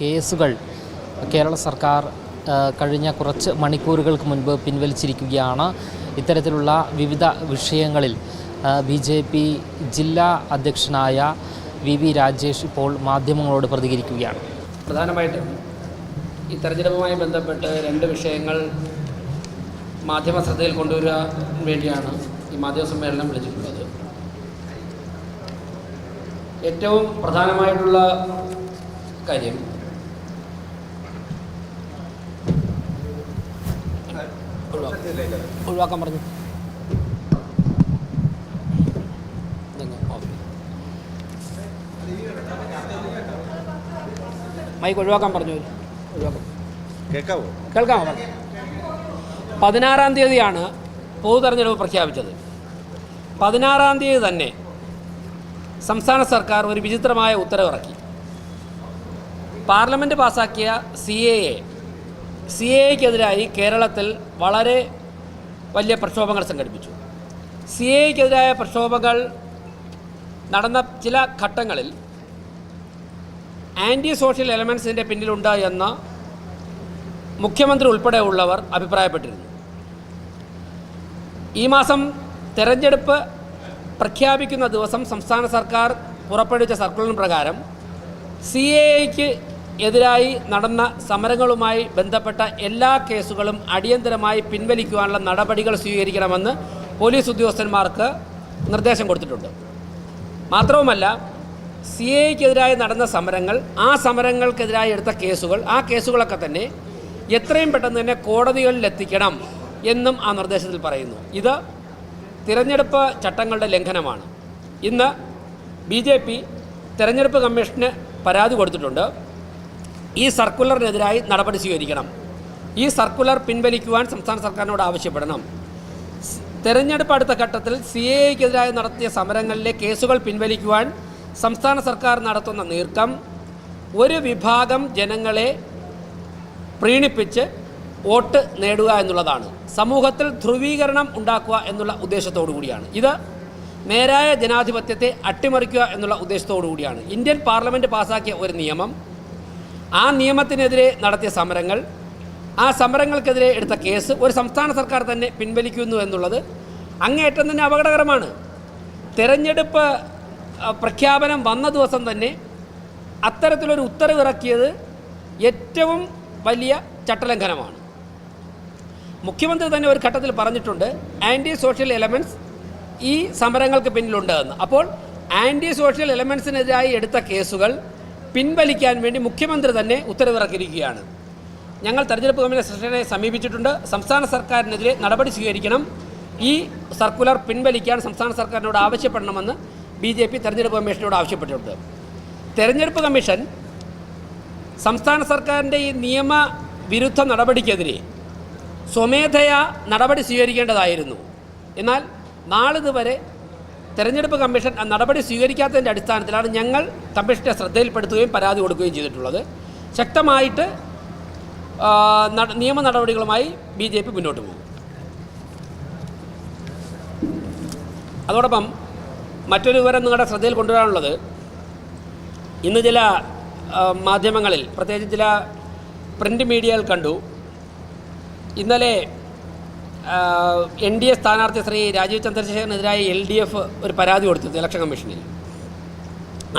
കേസുകൾ കേരള സർക്കാർ കഴിഞ്ഞ കുറച്ച് മണിക്കൂറുകൾക്ക് മുൻപ് പിൻവലിച്ചിരിക്കുകയാണ്. ഇത്തരത്തിലുള്ള വിവിധ വിഷയങ്ങളിൽ ബി ജെ പി ജില്ലാ അധ്യക്ഷനായ വി വി രാജേഷ് ഇപ്പോൾ മാധ്യമങ്ങളോട് പ്രതികരിക്കുകയാണ്. പ്രധാനമായിട്ടും ഈ തെരഞ്ഞെടുപ്പുമായി ബന്ധപ്പെട്ട് രണ്ട് വിഷയങ്ങൾ മാധ്യമ ശ്രദ്ധയിൽ കൊണ്ടുവരാൻ വേണ്ടിയാണ് ഈ മാധ്യമ സമ്മേളനം വിളിച്ചിട്ടുള്ളത്. ഏറ്റവും പ്രധാനമായിട്ടുള്ള കാര്യം ഒഴിവാക്കാൻ പറഞ്ഞു. മൈക്ക് ഒഴിവാക്കാൻ പറഞ്ഞു കേൾക്കാവോ? കേൾക്കാമോ? പറഞ്ഞു. പതിനാറാം തീയതിയാണ് പൊതു തെരഞ്ഞെടുപ്പ് പ്രഖ്യാപിച്ചത്. പതിനാറാം തീയതി തന്നെ സംസ്ഥാന സർക്കാർ ഒരു വിചിത്രമായ ഉത്തരവിറക്കി. പാർലമെന്റ് പാസാക്കിയ സി എ എ സി എക്കെതിരായി കേരളത്തിൽ വളരെ വലിയ പ്രക്ഷോഭങ്ങൾ സംഘടിപ്പിച്ചു. സി എക്കെതിരായ പ്രക്ഷോഭങ്ങൾ നടന്ന ചില ഘട്ടങ്ങളിൽ ആന്റി സോഷ്യൽ എലമെൻസിന്റെ പിന്നിലുണ്ട് എന്ന് മുഖ്യമന്ത്രി ഉൾപ്പെടെയുള്ളവർ അഭിപ്രായപ്പെട്ടിരുന്നു. ഈ മാസം തെരഞ്ഞെടുപ്പ് പ്രഖ്യാപിക്കുന്ന ദിവസം സംസ്ഥാന സർക്കാർ പുറപ്പെടുവിച്ച സർക്കുലറിന് പ്രകാരം സി എ ഐക്ക് എതിരായി നടന്ന സമരങ്ങളുമായി ബന്ധപ്പെട്ട എല്ലാ കേസുകളും അടിയന്തരമായി പിൻവലിക്കുവാനുള്ള നടപടികൾ സ്വീകരിക്കണമെന്ന് പോലീസ് ഉദ്യോഗസ്ഥന്മാർക്ക് നിർദ്ദേശം കൊടുത്തിട്ടുണ്ട്. മാത്രവുമല്ല സി എക്കെതിരായി നടന്ന സമരങ്ങൾ ആ സമരങ്ങൾക്കെതിരായി എടുത്ത കേസുകൾ ആ കേസുകളൊക്കെ തന്നെ എത്രയും പെട്ടെന്ന് തന്നെ കോടതികളിൽ എത്തിക്കണം എന്നും ആ നിർദ്ദേശത്തിൽ പറയുന്നു. ഇത് തിരഞ്ഞെടുപ്പ് ചട്ടങ്ങളുടെ ലംഘനമാണ്. ഇന്ന് ബി ജെ പി തിരഞ്ഞെടുപ്പ് കമ്മീഷന് പരാതി കൊടുത്തിട്ടുണ്ട്. ഈ സർക്കുലറിനെതിരായി നടപടി സ്വീകരിക്കണം. ഈ സർക്കുലർ പിൻവലിക്കുവാൻ സംസ്ഥാന സർക്കാരിനോട് ആവശ്യപ്പെടണം. തെരഞ്ഞെടുപ്പ് അടുത്ത ഘട്ടത്തിൽ സി എ നടത്തിയ സമരങ്ങളിലെ കേസുകൾ പിൻവലിക്കുവാൻ സംസ്ഥാന സർക്കാർ നടത്തുന്ന നീക്കം ഒരു വിഭാഗം ജനങ്ങളെ പ്രീണിപ്പിച്ച് വോട്ട് നേടുക എന്നുള്ളതാണ്. സമൂഹത്തിൽ ധ്രുവീകരണം ഉണ്ടാക്കുക എന്നുള്ള ഉദ്ദേശത്തോടു കൂടിയാണ്. ഇത് നേരായ ജനാധിപത്യത്തെ അട്ടിമറിക്കുക എന്നുള്ള ഉദ്ദേശത്തോടു കൂടിയാണ്. ഇന്ത്യൻ പാർലമെന്റ് പാസാക്കിയ ഒരു നിയമം ആ നിയമത്തിനെതിരെ നടത്തിയ സമരങ്ങൾ ആ സമരങ്ങൾക്കെതിരെ എടുത്ത കേസ് ഒരു സംസ്ഥാന സർക്കാർ തന്നെ പിൻവലിക്കുന്നു എന്നുള്ളത് അങ്ങേയറ്റം തന്നെ അപകടകരമാണ്. തെരഞ്ഞെടുപ്പ് പ്രഖ്യാപനം വന്ന ദിവസം തന്നെ അത്തരത്തിലൊരു ഉത്തരവിറക്കിയത് ഏറ്റവും വലിയ ചട്ടലംഘനമാണ്. മുഖ്യമന്ത്രി തന്നെ ഒരു ഘട്ടത്തിൽ പറഞ്ഞിട്ടുണ്ട് ആന്റി സോഷ്യൽ എലമെന്റ്സ് ഈ സമരങ്ങൾക്ക് പിന്നിലുണ്ട് എന്ന്. അപ്പോൾ ആന്റി സോഷ്യൽ എലമെൻസിനെതിരായി എടുത്ത കേസുകൾ പിൻവലിക്കാൻ വേണ്ടി മുഖ്യമന്ത്രി തന്നെ ഉത്തരവിറക്കിയിരിക്കുകയാണ്. ഞങ്ങൾ തെരഞ്ഞെടുപ്പ് കമ്മീഷനെ സമീപിച്ചിട്ടുണ്ട്. സംസ്ഥാന സർക്കാരിനെതിരെ നടപടി സ്വീകരിക്കണം. ഈ സർക്കുലർ പിൻവലിക്കാൻ സംസ്ഥാന സർക്കാരിനോട് ആവശ്യപ്പെടണമെന്ന് ബി ജെ പി തെരഞ്ഞെടുപ്പ് കമ്മീഷനോട് ആവശ്യപ്പെട്ടിട്ടുണ്ട്. തെരഞ്ഞെടുപ്പ് കമ്മീഷൻ സംസ്ഥാന സർക്കാരിന്റെ ഈ നിയമവിരുദ്ധ നടപടിക്കെതിരെ സ്വമേധയാ നടപടി സ്വീകരിക്കേണ്ടതായിരുന്നു. എന്നാൽ നാളിതുവരെ തെരഞ്ഞെടുപ്പ് കമ്മീഷൻ നടപടി സ്വീകരിക്കാത്തതിന്റെ അടിസ്ഥാനത്തിലാണ് ഞങ്ങൾ കമ്മീഷന്റെ ശ്രദ്ധയിൽപ്പെടുത്തുകയും പരാതി കൊടുക്കുകയും ചെയ്തിട്ടുള്ളത്. ശക്തമായിട്ട് നിയമ നടപടികളുമായി ബി ജെ പി മുന്നോട്ട് പോകും. അതോടൊപ്പം മറ്റൊരു വിവരം നിങ്ങളുടെ ശ്രദ്ധയിൽ കൊണ്ടുവരാനുള്ളത് ഇന്ന് ചില മാധ്യമങ്ങളിൽ പ്രത്യേകിച്ച് ചില പ്രിന്റ് മീഡിയയിൽ കണ്ടു. ഇന്നലെ എൻ ഡി എ സ്ഥാനാർത്ഥി ശ്രീ രാജീവ് ചന്ദ്രശേഖരനെതിരായി എൽ ഡി എഫ് ഒരു പരാതി കൊടുത്തത് ഇലക്ഷൻ കമ്മീഷനിൽ.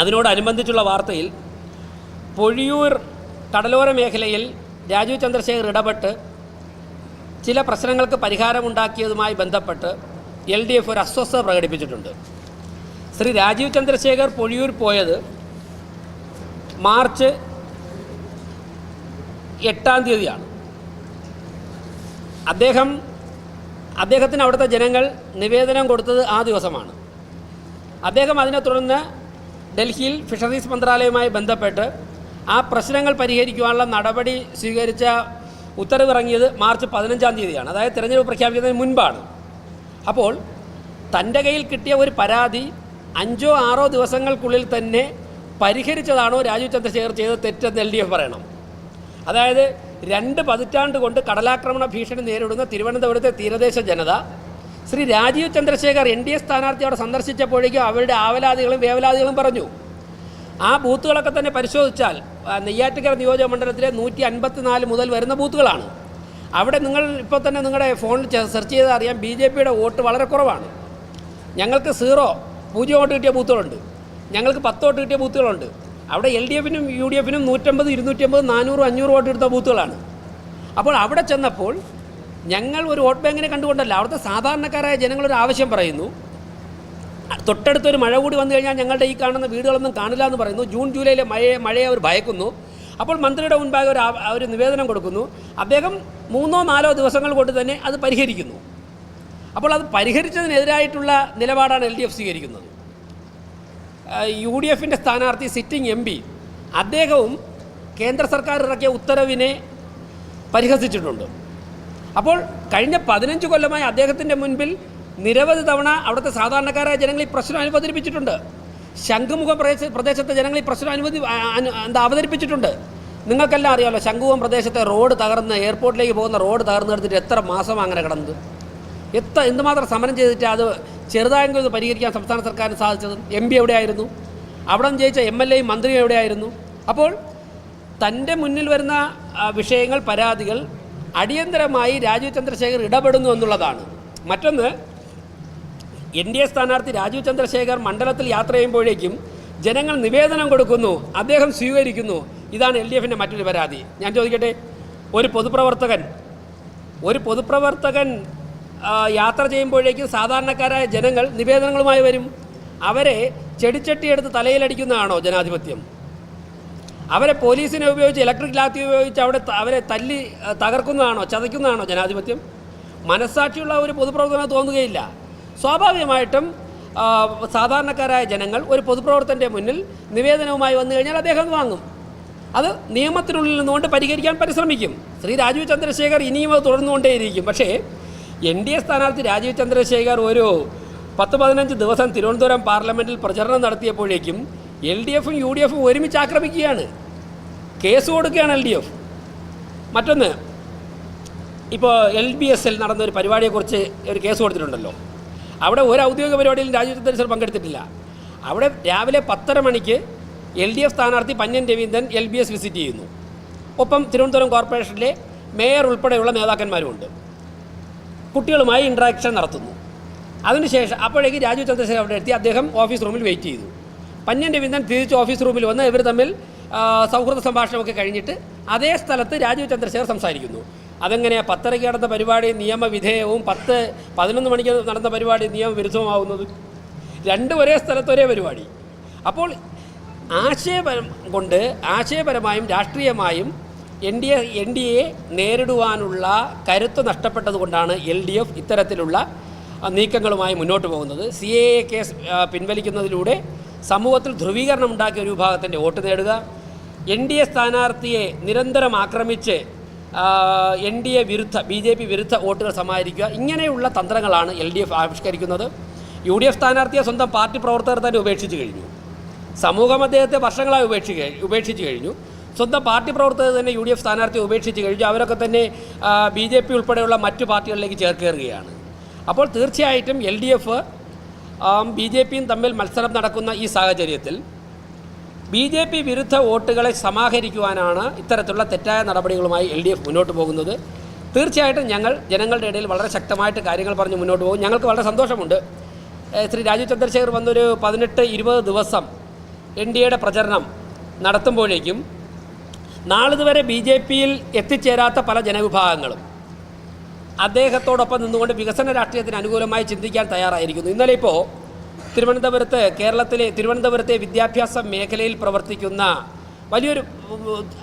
അതിനോടനുബന്ധിച്ചുള്ള വാർത്തയിൽ പൊഴിയൂർ കടലോര മേഖലയിൽ രാജീവ് ചന്ദ്രശേഖർ ഇടപെട്ട് ചില പ്രശ്നങ്ങൾക്ക് പരിഹാരമുണ്ടാക്കിയതുമായി ബന്ധപ്പെട്ട് എൽ ഡി എഫ് ഒരു അസ്വസ്ഥത പ്രകടിപ്പിച്ചിട്ടുണ്ട്. ശ്രീ രാജീവ് ചന്ദ്രശേഖർ പൊഴിയൂർ പോയത് മാർച്ച് എട്ടാം തീയതിയാണ്. അദ്ദേഹം അദ്ദേഹത്തിന് അവിടുത്തെ ജനങ്ങൾ നിവേദനം കൊടുത്തത് ആ ദിവസമാണ്. അദ്ദേഹം അതിനെ തുടർന്ന് ഡൽഹിയിൽ ഫിഷറീസ് മന്ത്രാലയവുമായി ബന്ധപ്പെട്ട് ആ പ്രശ്നങ്ങൾ പരിഹരിക്കുവാനുള്ള നടപടി സ്വീകരിച്ച ഉത്തരവിറങ്ങിയത് മാർച്ച് പതിനഞ്ചാം തീയതിയാണ്. അതായത് തിരഞ്ഞെടുപ്പ് പ്രഖ്യാപിക്കുന്നതിന് മുൻപാണ്. അപ്പോൾ തന്റെ കയ്യിൽ കിട്ടിയ ഒരു പരാതി അഞ്ചോ ആറോ ദിവസങ്ങൾക്കുള്ളിൽ തന്നെ പരിഹരിച്ചതാണോ രാജീവ് ചന്ദ്രശേഖർ ചെയ്ത തെറ്റെന്ന് എൽ ഡി എഫ് പറയണം. അതായത് രണ്ട് പതിറ്റാണ്ട് കൊണ്ട് കടലാക്രമണ ഭീഷണി നേരിടുന്ന തിരുവനന്തപുരത്തെ തീരദേശ ജനത Shri Rajeev Chandrasekhar N D A സ്ഥാനാർത്ഥി അവിടെ സന്ദർശിച്ചപ്പോഴേക്കും അവരുടെ ആവലാതികളും വേവലാതികളും പറഞ്ഞു. ആ ബൂത്തുകളൊക്കെ തന്നെ പരിശോധിച്ചാൽ നെയ്യാറ്റക്കര നിയോജക മണ്ഡലത്തിലെ നൂറ്റി അൻപത്തിനാല് മുതൽ വരുന്ന ബൂത്തുകളാണ്. അവിടെ നിങ്ങൾ ഇപ്പോൾ തന്നെ നിങ്ങളുടെ ഫോണിൽ സെർച്ച് ചെയ്താൽ അറിയാം ബി ജെ പിയുടെ വോട്ട് വളരെ കുറവാണ്. ഞങ്ങൾക്ക് സീറോ പൂജ്യം വോട്ട് കിട്ടിയ ബൂത്തുകളുണ്ട്. ഞങ്ങൾക്ക് പത്ത് വോട്ട് കിട്ടിയ ബൂത്തുകളുണ്ട്. അവിടെ എൽ ഡി എഫിനും യു ഡി എഫിനും നൂറ്റമ്പത് ഇരുന്നൂറ്റമ്പത് നാനൂറ് അഞ്ഞൂറ് വോട്ട് എടുത്ത ബൂത്തുകളാണ്. അപ്പോൾ അവിടെ ചെന്നപ്പോൾ ഞങ്ങൾ ഒരു വോട്ട് ബാങ്കിനെ കണ്ടുകൊണ്ടല്ല അവിടുത്തെ സാധാരണക്കാരായ ജനങ്ങളൊരു ആവശ്യം പറയുന്നു. തൊട്ടടുത്തൊരു മഴ കൂടി വന്നു കഴിഞ്ഞാൽ ഞങ്ങളുടെ ഈ കാണുന്ന വീടുകളൊന്നും കാണില്ല എന്ന് പറയുന്നു. ജൂൺ ജൂലൈയിലെ മഴയെ മഴയെ അവർ ഭയക്കുന്നു. അപ്പോൾ മന്ത്രിയുടെ മുൻപാകെ ഒരു ഒരു നിവേദനം കൊടുക്കുന്നു. അദ്ദേഹം മൂന്നോ നാലോ ദിവസങ്ങൾ കൊണ്ട് തന്നെ അത് പരിഹരിക്കുന്നു. അപ്പോൾ അത് പരിഹരിച്ചതിനെതിരായിട്ടുള്ള നിലപാടാണ് എൽ ഡി എഫ് സ്വീകരിക്കുന്നത്. യു ഡി എഫിന്റെ സ്ഥാനാർത്ഥി സിറ്റിംഗ് എം പി. അദ്ദേഹവും കേന്ദ്ര സർക്കാർ ഇറക്കിയ ഉത്തരവിനെ പരിഹസിച്ചിട്ടുണ്ട്. അപ്പോൾ കഴിഞ്ഞ പതിനഞ്ച് കൊല്ലമായി അദ്ദേഹത്തിന്റെ മുൻപിൽ നിരവധി തവണ അവിടുത്തെ സാധാരണക്കാരായ ജനങ്ങൾ ഈ പ്രശ്നം അനുവദിപ്പിച്ചിട്ടുണ്ട്. ശംഖുമുഖ പ്രദേശ പ്രദേശത്തെ ജനങ്ങൾ ഈ പ്രശ്നം അനുവദി എന്താ അവതരിപ്പിച്ചിട്ടുണ്ട്. നിങ്ങൾക്കെല്ലാം അറിയാമല്ലോ ശംഖുമുഖം പ്രദേശത്തെ റോഡ് തകർന്ന് എയർപോർട്ടിലേക്ക് പോകുന്ന റോഡ് തകർന്ന് എടുത്തിട്ട് എത്ര മാസം അങ്ങനെ കിടന്നത്? എത്ര എന്തുമാത്രം സമരം ചെയ്തിട്ട് അത് ചെറുതായെങ്കിലും ഇത് പരിഹരിക്കാൻ സംസ്ഥാന സർക്കാരിന് സാധിച്ചത് എം പി എവിടെയായിരുന്നു? അവിടെ ജയിച്ച എം എൽ എയും മന്ത്രിയും എവിടെയായിരുന്നു? അപ്പോൾ തന്റെ മുന്നിൽ വരുന്ന വിഷയങ്ങൾ പരാതികൾ അടിയന്തരമായി രാജീവ് ചന്ദ്രശേഖർ ഇടപെടുന്നു എന്നുള്ളതാണ്. മറ്റൊന്ന് എൻ ഡി എ സ്ഥാനാർത്ഥി രാജീവ് ചന്ദ്രശേഖർ മണ്ഡലത്തിൽ യാത്ര ചെയ്യുമ്പോഴേക്കും ജനങ്ങൾ നിവേദനം കൊടുക്കുന്നു അദ്ദേഹം സ്വീകരിക്കുന്നു. ഇതാണ് എൽ ഡി എഫിന്റെ മറ്റൊരു പരാതി. ഞാൻ ചോദിക്കട്ടെ ഒരു പൊതുപ്രവർത്തകൻ ഒരു പൊതുപ്രവർത്തകൻ യാത്ര ചെയ്യുമ്പോഴേക്കും സാധാരണക്കാരായ ജനങ്ങൾ നിവേദനങ്ങളുമായി വരും. അവരെ ചെടിച്ചട്ടിയെടുത്ത് തലയിലടിക്കുന്നതാണോ ജനാധിപത്യം? അവരെ പോലീസിനെ ഉപയോഗിച്ച് ഇലക്ട്രിക് ലാത്തി ഉപയോഗിച്ച് അവിടെ അവരെ തല്ലി തകർക്കുന്നതാണോ ചതയ്ക്കുന്നതാണോ ജനാധിപത്യം? മനസ്സാക്ഷിയുള്ള ഒരു പൊതുപ്രവർത്തനം തോന്നുകയില്ല. സ്വാഭാവികമായിട്ടും സാധാരണക്കാരായ ജനങ്ങൾ ഒരു പൊതുപ്രവർത്തന്റെ മുന്നിൽ നിവേദനവുമായി വന്നു കഴിഞ്ഞാൽ അദ്ദേഹം വാങ്ങും. അത് നിയമത്തിനുള്ളിൽ നിന്നുകൊണ്ട് പരിഹരിക്കാൻ പരിശ്രമിക്കും. ശ്രീ രാജീവ് ചന്ദ്രശേഖർ ഇനിയും അത് തുടർന്നുകൊണ്ടേയിരിക്കും. പക്ഷേ എൻ ഡി എ സ്ഥാനാർത്ഥി രാജീവ് ചന്ദ്രശേഖർ ഒരു പത്ത് പതിനഞ്ച് ദിവസം തിരുവനന്തപുരം പാർലമെന്റിൽ പ്രചരണം നടത്തിയപ്പോഴേക്കും എൽ ഡി എഫും യു ഡി എഫും ഒരുമിച്ച് ആക്രമിക്കുകയാണ്. കേസ് കൊടുക്കുകയാണ് എൽ ഡി എഫ്. മറ്റൊന്ന് ഇപ്പോൾ എൽ ബി എസ് എൽ നടന്ന ഒരു പരിപാടിയെക്കുറിച്ച് ഒരു കേസ് കൊടുത്തിട്ടുണ്ടല്ലോ. അവിടെ ഒരു ഔദ്യോഗിക പരിപാടിയിൽ രാജീവ് ചന്ദ്രശേഖർ പങ്കെടുത്തിട്ടില്ല. അവിടെ രാവിലെ പത്തര മണിക്ക് എൽ ഡി എഫ് സ്ഥാനാർത്ഥി Pannian Raveendran L B S visit ചെയ്യുന്നു. ഒപ്പം തിരുവനന്തപുരം കോർപ്പറേഷനിലെ മേയർ ഉൾപ്പെടെയുള്ള നേതാക്കന്മാരുമുണ്ട്. കുട്ടികളുമായി ഇൻട്രാക്ഷൻ നടത്തുന്നു. അതിനുശേഷം അപ്പോഴേക്ക് രാജു ചന്ദ്രശേഖർ അവിടെ എത്തി. അദ്ദേഹം ഓഫീസ് റൂമിൽ വെയിറ്റ് ചെയ്തു. പന്യൻ രവീന്ദ്രൻ തിരിച്ച് ഓഫീസ് റൂമിൽ വന്ന് ഇവർ തമ്മിൽ സൗഹൃദ സംഭാഷണമൊക്കെ കഴിഞ്ഞിട്ട് അതേ സ്ഥലത്ത് രാജീവ് ചന്ദ്രശേഖർ സംസാരിക്കുന്നു. അതെങ്ങനെയാണ് പത്തരയ്ക്ക് നടന്ന പരിപാടി നിയമവിധേയവും പത്ത് പതിനൊന്ന് മണിക്ക് നടന്ന പരിപാടി നിയമവിരുദ്ധവുമാവുന്നത്? രണ്ടും ഒരേ സ്ഥലത്ത് ഒരേ പരിപാടി. അപ്പോൾ ആശയപരം കൊണ്ട് ആശയപരമായും രാഷ്ട്രീയമായും N D N D A നേരിടുവാനുള്ള കരുത്ത് നഷ്ടപ്പെട്ടതുകൊണ്ടാണ് എൽ ഡി എഫ് ഇത്തരത്തിലുള്ള നീക്കങ്ങളുമായി മുന്നോട്ട് പോകുന്നത്. സി എ എ കേസ് പിൻവലിക്കുന്നതിലൂടെ സമൂഹത്തിൽ ധ്രുവീകരണം ഉണ്ടാക്കിയ ഒരു വിഭാഗത്തിന്റെ വോട്ട് നേടുക എൻ ഡി എ സ്ഥാനാർത്ഥിയെ നിരന്തരം ആക്രമിച്ച് എൻ ഡി എ വിരുദ്ധ ബി ജെ പി വിരുദ്ധ വോട്ടുകൾ സമാഹരിക്കുക ഇങ്ങനെയുള്ള തന്ത്രങ്ങളാണ് എൽ ഡി എഫ് ആവിഷ്കരിക്കുന്നത്. യു ഡി എഫ് സ്ഥാനാർത്ഥിയെ സ്വന്തം പാർട്ടി പ്രവർത്തകർ തന്നെ ഉപേക്ഷിച്ച് കഴിഞ്ഞു. സമൂഹം അദ്ദേഹത്തെ വർഷങ്ങളായി ഉപേക്ഷിക്കുക ഉപേക്ഷിച്ച് കഴിഞ്ഞു. സ്വന്തം പാർട്ടി പ്രവർത്തകർ തന്നെ യു ഡി എഫ് സ്ഥാനാർത്ഥിയെ ഉപേക്ഷിച്ച് കഴിഞ്ഞു. അവരൊക്കെ തന്നെ ബി ജെ പി ഉൾപ്പെടെയുള്ള മറ്റു പാർട്ടികളിലേക്ക് ചേർക്കേറുകയാണ്. അപ്പോൾ തീർച്ചയായിട്ടും L D F B J പിയും തമ്മിൽ മത്സരം നടക്കുന്ന ഈ സാഹചര്യത്തിൽ ബി ജെ പി വിരുദ്ധ വോട്ടുകളെ സമാഹരിക്കുവാനാണ് ഇത്തരത്തിലുള്ള തെറ്റായ നടപടികളുമായി എൽ ഡി എഫ് മുന്നോട്ട് പോകുന്നത്. തീർച്ചയായിട്ടും ഞങ്ങൾ ജനങ്ങളുടെ ഇടയിൽ വളരെ ശക്തമായിട്ട് കാര്യങ്ങൾ പറഞ്ഞ് മുന്നോട്ട് പോകും. ഞങ്ങൾക്ക് വളരെ സന്തോഷമുണ്ട്. ശ്രീ രാജീവ് ചന്ദ്രശേഖർ വന്നൊരു പതിനെട്ട് ഇരുപത് ദിവസം എൻ ഡി എയുടെ പ്രചരണം നടത്തുമ്പോഴേക്കും നാളിതുവരെ ബി ജെ പിയിൽ എത്തിച്ചേരാത്ത പല ജനവിഭാഗങ്ങളും അദ്ദേഹത്തോടൊപ്പം നിന്നുകൊണ്ട് വികസന രാഷ്ട്രീയത്തിന് അനുകൂലമായി ചിന്തിക്കാൻ തയ്യാറായിരിക്കുന്നു. ഇന്നലെ ഇപ്പോൾ തിരുവനന്തപുരത്ത് കേരളത്തിലെ തിരുവനന്തപുരത്തെ വിദ്യാഭ്യാസ മേഖലയിൽ പ്രവർത്തിക്കുന്ന വലിയൊരു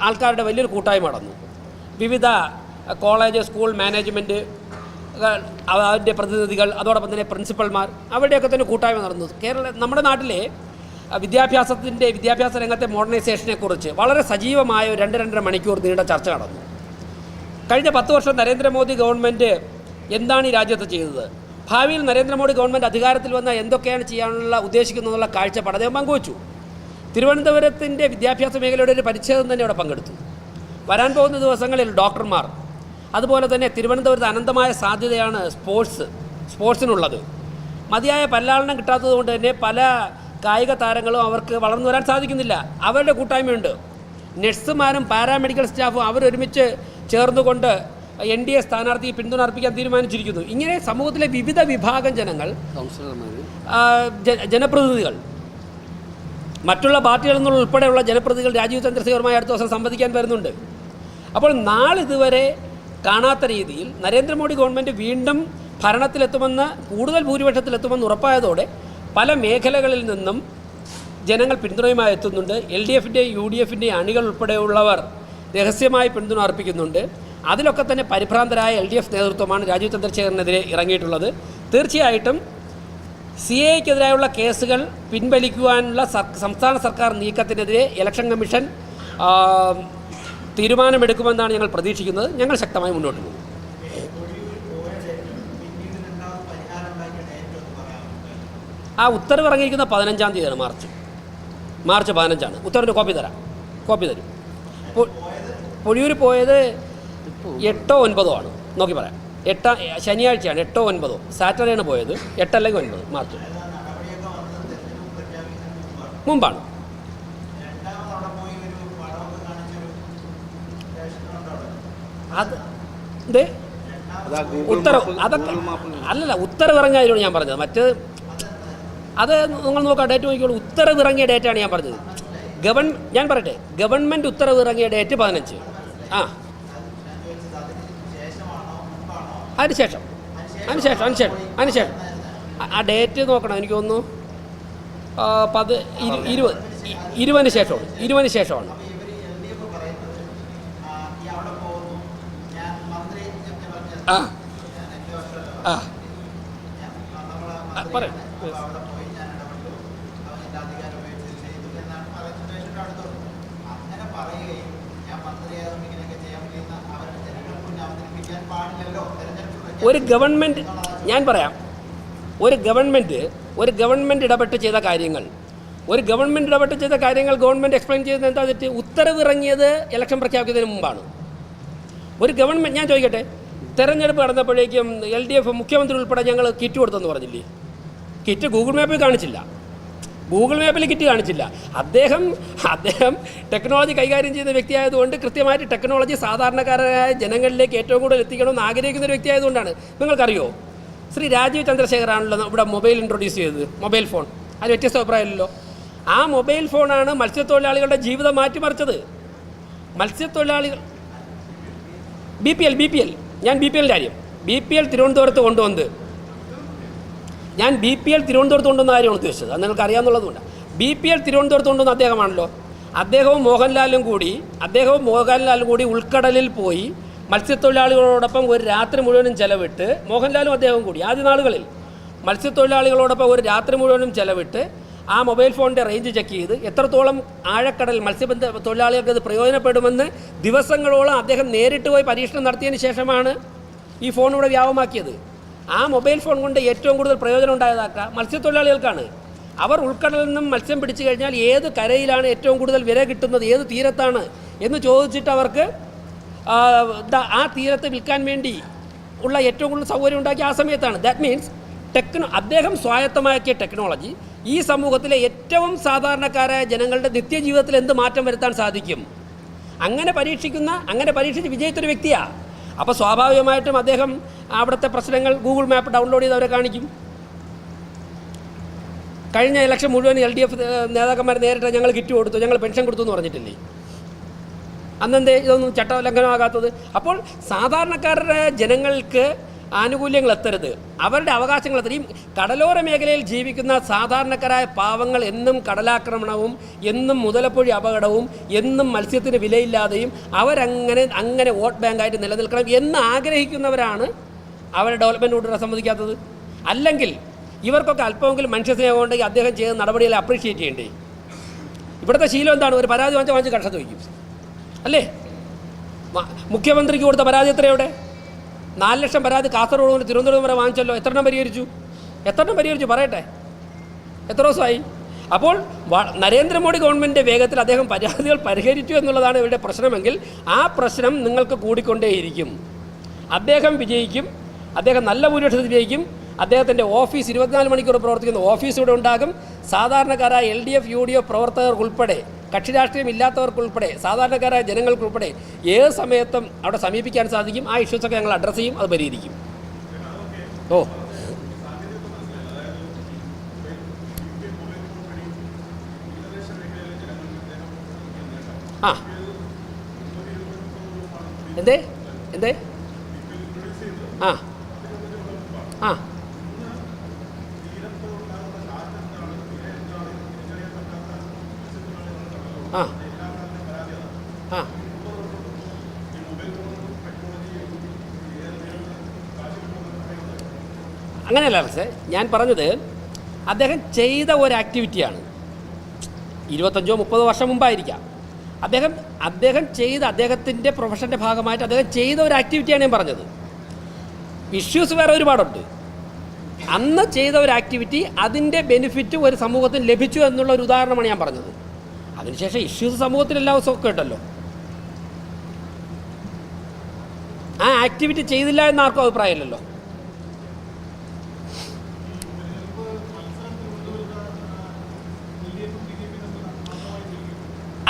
ആൾക്കാരുടെ വലിയൊരു കൂട്ടായ്മ നടന്നു. വിവിധ കോളേജ് സ്കൂൾ മാനേജ്മെന്റ് അതിന്റെ പ്രതിനിധികൾ അതോടൊപ്പം തന്നെ പ്രിൻസിപ്പൽമാർ അവരുടെയൊക്കെ തന്നെ കൂട്ടായ്മ നടന്നു. കേരള നമ്മുടെ നാട്ടിലെ വിദ്യാഭ്യാസത്തിന്റെ വിദ്യാഭ്യാസ രംഗത്തെ മോഡേണൈസേഷനെ കുറിച്ച് വളരെ സജീവമായ രണ്ട് രണ്ടര മണിക്കൂർ നീണ്ട ചർച്ച നടന്നു. കഴിഞ്ഞ പത്ത് വർഷം നരേന്ദ്രമോദി ഗവൺമെന്റ് എന്താണ് ഈ രാജ്യത്ത് ചെയ്തത്? ഭാവിയിൽ നരേന്ദ്രമോദി ഗവൺമെന്റ് അധികാരത്തിൽ വന്നാൽ എന്തൊക്കെയാണ് ചെയ്യാനുള്ള ഉദ്ദേശിക്കുന്നതെന്നുള്ള കാഴ്ചപ്പാട് അദ്ദേഹം പങ്കുവച്ചു. തിരുവനന്തപുരത്തിന്റെ വിദ്യാഭ്യാസ മേഖലയുടെ ഒരു പരിച്ഛേദം തന്നെ അവിടെ പങ്കെടുത്തു. വരാൻ പോകുന്ന ദിവസങ്ങളിൽ ഡോക്ടർമാർ അതുപോലെ തന്നെ തിരുവനന്തപുരത്ത് അനന്തമായ സാധ്യതയാണ് സ്പോർട്സ് സ്പോർട്സിനുള്ളത്. മതിയായ പല്ലാളനം കിട്ടാത്തത് കൊണ്ട് തന്നെ പല കായിക താരങ്ങളും അവർക്ക് വളർന്നു വരാൻ സാധിക്കുന്നില്ല. അവരുടെ കൂട്ടായ്മയുണ്ട്. നഴ്സുമാരും പാരാമെഡിക്കൽ സ്റ്റാഫും അവരൊരുമിച്ച് ചേർന്നുകൊണ്ട് എൻ ഡി എ സ്ഥാനാർത്ഥിയെ പിന്തുണ അർപ്പിക്കാൻ തീരുമാനിച്ചിരിക്കുന്നു. ഇങ്ങനെ സമൂഹത്തിലെ വിവിധ വിഭാഗം ജനങ്ങൾ ജനപ്രതിനിധികൾ മറ്റുള്ള പാർട്ടികളിൽ നിന്നുള്ള ഉൾപ്പെടെയുള്ള ജനപ്രതിനിധികൾ രാജീവ് ചന്ദ്രശേഖറുമായി അടുത്ത ദിവസം സംവദിക്കാൻ വരുന്നുണ്ട്. അപ്പോൾ നാളിതുവരെ കാണാത്ത രീതിയിൽ നരേന്ദ്രമോദി ഗവൺമെന്റ് വീണ്ടും ഭരണത്തിലെത്തുമെന്ന് കൂടുതൽ ഭൂരിപക്ഷത്തിലെത്തുമെന്ന് ഉറപ്പായതോടെ പല മേഖലകളിൽ നിന്നും ജനങ്ങൾ പിന്തുണയുമായി എത്തുന്നുണ്ട്. എൽ ഡി എഫിന്റെയും യു ഡി എഫിന്റെയും അണികൾ ഉൾപ്പെടെയുള്ളവർ രഹസ്യമായി പിന്തുണ അർപ്പിക്കുന്നുണ്ട്. അതിലൊക്കെ തന്നെ പരിഭ്രാന്തരായ എൽ ഡി എഫ് നേതൃത്വമാണ് രാജീവ് ചന്ദ്രശേഖരനെതിരെ ഇറങ്ങിയിട്ടുള്ളത്. തീർച്ചയായിട്ടും സി എക്കെതിരായുള്ള കേസുകൾ പിൻവലിക്കുവാനുള്ള സംസ്ഥാന സർക്കാർ നീക്കത്തിനെതിരെ ഇലക്ഷൻ കമ്മീഷൻ തീരുമാനമെടുക്കുമെന്നാണ് ഞങ്ങൾ പ്രതീക്ഷിക്കുന്നത്. ഞങ്ങൾ ശക്തമായി മുന്നോട്ട് പോകും. ആ ഉത്തരവ് ഇറങ്ങിയിരിക്കുന്ന പതിനഞ്ചാം തീയതിയാണ് മാർച്ച്. മാർച്ച് പതിനഞ്ചാണ്. ഉത്തരവിന്റെ കോപ്പി തരാം. കോപ്പി തരും. പൊഴിയൂർ പോയത് എട്ടോ ഒൻപതോ ആണ്. നോക്കി പറയാം. എട്ടാ ശനിയാഴ്ചയാണ് എട്ടോ ഒൻപതോ. സാറ്റർഡേ ആണ് പോയത്. എട്ടല്ലെങ്കിൽ ഒൻപത് മാർച്ച്. മുമ്പാണ്. അത് ഇത് ഉത്തരവ്. അതൊക്കെ അല്ലല്ല ഉത്തരവ് ഇറങ്ങിയ കാര്യമാണ് ഞാൻ പറഞ്ഞത്. മറ്റ് അത് നിങ്ങൾ നോക്കാം ഡേറ്റ് നോക്കിക്കോളൂ. ഉത്തരവിറങ്ങിയ ഡേറ്റാണ് ഞാൻ പറഞ്ഞത്. ഗവൺ ഞാൻ പറയട്ടെ ഗവൺമെന്റ് ഉത്തരവിറങ്ങിയ ഡേറ്റ് പതിനഞ്ച്. ആ. അതിനുശേഷം. അതിനുശേഷം അതിനുശേഷം അതിനുശേഷം. ആ- ഡേറ്റ് നോക്കണം എനിക്ക് തോന്നുന്നു. പത് ഇരു- ഇരുപത് ഇരുപതിന് ശേഷമാണ് ഇരുപതിന് ശേഷമാണ്. ആ. ആ. ആ, പാടില്ലല്ലോ ഒരു ഗവൺമെന്റ് ഞാൻ പറയാം. ഒരു ഗവൺമെന്റ് ഒരു ഗവൺമെന്റ് ഇടപെട്ട് ചെയ്ത കാര്യങ്ങൾ. ഒരു ഗവൺമെന്റ് ഇടപെട്ട് ചെയ്ത കാര്യങ്ങൾ ഗവൺമെന്റ് എക്സ്പ്ലെയിൻ ചെയ്യുന്നത് എന്താ തെറ്റ്? ഉത്തരവ് ഇറങ്ങിയത് ഇലക്ഷൻ പ്രഖ്യാപിക്കുന്നതിന് മുമ്പാണ്. ഒരു ഗവൺമെന്റ് ഞാൻ ചോദിക്കട്ടെ? തെരഞ്ഞെടുപ്പ് നടന്നപ്പോഴേക്കും എൽ ഡി എഫ് മുഖ്യമന്ത്രി ഉൾപ്പെടെ ഞങ്ങൾ കിറ്റ് കൊടുത്തെന്ന് പറഞ്ഞില്ലേ? കിറ്റ് ഗൂഗിൾ മാപ്പിൽ കാണിച്ചില്ല. ഗൂഗിൾ മാപ്പിൽ കിറ്റ് കാണിച്ചില്ല. അദ്ദേഹം അദ്ദേഹം ടെക്നോളജി കൈകാര്യം ചെയ്യുന്ന വ്യക്തിയായതുകൊണ്ട് കൃത്യമായിട്ട് ടെക്നോളജി സാധാരണക്കാരായ ജനങ്ങളിലേക്ക് ഏറ്റവും കൂടുതൽ എത്തിക്കണമെന്ന് ആഗ്രഹിക്കുന്ന ഒരു വ്യക്തിയായതുകൊണ്ടാണ്. നിങ്ങൾക്കറിയോ? ശ്രീ രാജീവ് ചന്ദ്രശേഖറാണല്ലോ ഇവിടെ മൊബൈൽ ഇൻട്രൊഡ്യൂസ് ചെയ്തത്. മൊബൈൽ ഫോൺ അത് വ്യത്യസ്ത അഭിപ്രായമില്ലല്ലോ. ആ മൊബൈൽ ഫോണാണ് മത്സ്യത്തൊഴിലാളികളുടെ ജീവിതം മാറ്റിമറിച്ചത്. മത്സ്യത്തൊഴിലാളികൾ B P L B P L ഞാൻ ബി പി എൽ കാര്യം. ബി പി എൽ തിരുവനന്തപുരത്ത് കൊണ്ടുവന്നത്. ഞാൻ ബി പി എൽ തിരുവനന്തപുരത്ത് കൊണ്ടുവന്ന കാര്യമാണ് ഉദ്ദേശിച്ചത്. അത് നിങ്ങൾക്ക് അറിയാമെന്നുള്ളതുകൊണ്ട് ബി പി എൽ തിരുവനന്തപുരത്ത് കൊണ്ടുവന്ന അദ്ദേഹമാണല്ലോ. അദ്ദേഹവും മോഹൻലാലും കൂടി അദ്ദേഹവും മോഹൻലാലും കൂടി ഉൾക്കടലിൽ പോയി മത്സ്യത്തൊഴിലാളികളോടൊപ്പം ഒരു രാത്രി മുഴുവനും ചെലവിട്ട് മോഹൻലാലും അദ്ദേഹവും കൂടി ആദ്യ നാളുകളിൽ മത്സ്യത്തൊഴിലാളികളോടൊപ്പം ഒരു രാത്രി മുഴുവനും ചെലവിട്ട് ആ മൊബൈൽ ഫോണിന്റെ റേഞ്ച് ചെക്ക് ചെയ്ത് എത്രത്തോളം ആഴക്കടൽ മത്സ്യബന്ധ തൊഴിലാളികൾക്ക് ഇത് പ്രയോജനപ്പെടുമെന്ന് ദിവസങ്ങളോളം അദ്ദേഹം നേരിട്ട് പോയി പരീക്ഷണം നടത്തിയതിന് ശേഷമാണ് ഈ ഫോൺ ഇവിടെ വ്യാപമാക്കിയത് ആ മൊബൈൽ ഫോൺ കൊണ്ട് ഏറ്റവും കൂടുതൽ പ്രയോജനം ഉണ്ടായതാക്ക മത്സ്യത്തൊഴിലാളികൾക്കാണ്. അവർ ഉൾക്കടലിൽ നിന്നും മത്സ്യം പിടിച്ചു കഴിഞ്ഞാൽ ഏത് കരയിലാണ് ഏറ്റവും കൂടുതൽ വില കിട്ടുന്നത് ഏത് തീരത്താണ് എന്ന് ചോദിച്ചിട്ട് അവർക്ക് ആ തീരത്ത് വിൽക്കാൻ വേണ്ടി ഉള്ള ഏറ്റവും കൂടുതൽ സൗകര്യം ഉണ്ടാക്കിയ ആ സമയത്താണ്. ദാറ്റ് മീൻസ് ടെക്നോ അദ്ദേഹം സ്വായത്തമാക്കിയ ടെക്നോളജി ഈ സമൂഹത്തിലെ ഏറ്റവും സാധാരണക്കാരായ ജനങ്ങളുടെ നിത്യജീവിതത്തിൽ എന്ത് മാറ്റം വരുത്താൻ സാധിക്കും? അങ്ങനെ പരീക്ഷിക്കുന്ന അങ്ങനെ പരീക്ഷിച്ച് വിജയിച്ചൊരു വ്യക്തിയാണ് അപ്പോൾ സ്വാഭാവികമായിട്ടും അദ്ദേഹം അവിടുത്തെ പ്രശ്നങ്ങൾ ഗൂഗിൾ മാപ്പ് ഡൗൺലോഡ് ചെയ്ത് അവരെ കാണിക്കും. കഴിഞ്ഞ ഇലക്ഷൻ മുഴുവൻ എൽ ഡി എഫ് നേതാക്കന്മാർ നേരിട്ട് ഞങ്ങൾ കിറ്റ് കൊടുത്തു. ഞങ്ങൾ പെൻഷൻ കൊടുത്തു എന്ന് പറഞ്ഞിട്ടില്ലേ? അന്നെന്തേ ഇതൊന്നും ചട്ടലംഘനമാകാത്തത്? അപ്പോൾ സാധാരണക്കാരുടെ ജനങ്ങൾക്ക് ആനുകൂല്യങ്ങൾ എത്തരുത്. അവരുടെ അവകാശങ്ങൾ എത്തരുത്. ഈ കടലോര മേഖലയിൽ ജീവിക്കുന്ന സാധാരണക്കാരായ പാവങ്ങൾ എന്നും കടലാക്രമണവും എന്നും മുതലപ്പൊഴി അപകടവും എന്നും മത്സ്യത്തിന് വിലയില്ലാതെയും അവരങ്ങനെ അങ്ങനെ വോട്ട് ബാങ്കായിട്ട് നിലനിൽക്കണം എന്ന് ആഗ്രഹിക്കുന്നവരാണ് അവരെ ഡെവലപ്മെന്റ് കൊണ്ടുവരാൻ സമ്മതിക്കാത്തത് അല്ലെങ്കിൽ ഇവർക്കൊക്കെ അല്പമെങ്കിലും മനുഷ്യസ്നേഹം ഉണ്ടെങ്കിൽ അദ്ദേഹം ചെയ്ത നടപടികളെ അപ്രീഷിയേറ്റ് ചെയ്യേണ്ടേ? ഇവിടുത്തെ ശീലം എന്താണ്? ഒരു പരാതി വാങ്ങിച്ചാൽ വാങ്ങിച്ച് കക്ഷത്ത് വയ്ക്കും. അല്ലേ? മുഖ്യമന്ത്രിക്ക് കൊടുത്ത പരാതി എത്രയുടെ നാല് ലക്ഷം പരാതി കാസർഗോഡ് മുതൽ തിരുവനന്തപുരം വരെ വാങ്ങിച്ചല്ലോ. എത്ര എണ്ണം പരിഹരിച്ചു? എത്ര എണ്ണം പരിഹരിച്ചു? പറയട്ടെ. എത്ര ദിവസമായി? അപ്പോൾ നരേന്ദ്രമോദി ഗവൺമെന്റിന്റെ വേഗത്തിൽ അദ്ദേഹം പരാതികൾ പരിഹരിച്ചു എന്നുള്ളതാണ് ഇവരുടെ പ്രശ്നമെങ്കിൽ ആ പ്രശ്നം നിങ്ങൾക്ക് കൂടിക്കൊണ്ടേയിരിക്കും. അദ്ദേഹം വിജയിക്കും. അദ്ദേഹം നല്ല ഭൂരിപക്ഷത്തിൽ വിജയിക്കും. അദ്ദേഹത്തിന്റെ ഓഫീസ് ഇരുപത്തിനാല് മണിക്കൂർ പ്രവർത്തിക്കുന്ന ഓഫീസ് ഇവിടെ ഉണ്ടാകും. സാധാരണക്കാരായ L D F U D F പ്രവർത്തകർക്കുൾപ്പെടെ കക്ഷി രാഷ്ട്രീയം ഇല്ലാത്തവർക്കുൾപ്പെടെ സാധാരണക്കാരായ ജനങ്ങൾക്കുൾപ്പെടെ ഏത് സമയത്തും അവിടെ സമീപിക്കാൻ സാധിക്കും. ആ ഇഷ്യൂസൊക്കെ ഞങ്ങൾ അഡ്രസ്സ് ചെയ്യും അത് പരിഹരിക്കും. ഓ. ആ. എന്തേ? എന്തേ? ആ. ആ. അങ്ങനെയല്ല അലക്സേ ഞാൻ പറഞ്ഞത് അദ്ദേഹം ചെയ്ത ഒരു ആക്ടിവിറ്റിയാണ് ഇരുപത്തഞ്ചോ മുപ്പതോ വർഷം മുമ്പായിരിക്കാം. അദ്ദേഹം അദ്ദേഹം ചെയ്ത അദ്ദേഹത്തിന്റെ പ്രൊഫഷന്റെ ഭാഗമായിട്ട് അദ്ദേഹം ചെയ്ത ഒരു ആക്ടിവിറ്റിയാണ് ഞാൻ പറഞ്ഞത്. ഇഷ്യൂസ് വേറെ ഒരുപാടുണ്ട്. അന്ന് ചെയ്ത ഒരു ആക്ടിവിറ്റി അതിന്റെ ബെനിഫിറ്റ് ഒരു സമൂഹത്തിന് ലഭിച്ചു എന്നുള്ള ഒരു ഉദാഹരണമാണ് ഞാൻ പറഞ്ഞത്. അതിനുശേഷം ഇഷ്യൂസ് സമൂഹത്തിൽ എല്ലാ ദിവസവും ഒക്കെ ഉണ്ടല്ലോ ആ ആക്ടിവിറ്റി ചെയ്തില്ല എന്ന് ആർക്കും അഭിപ്രായമില്ലല്ലോ.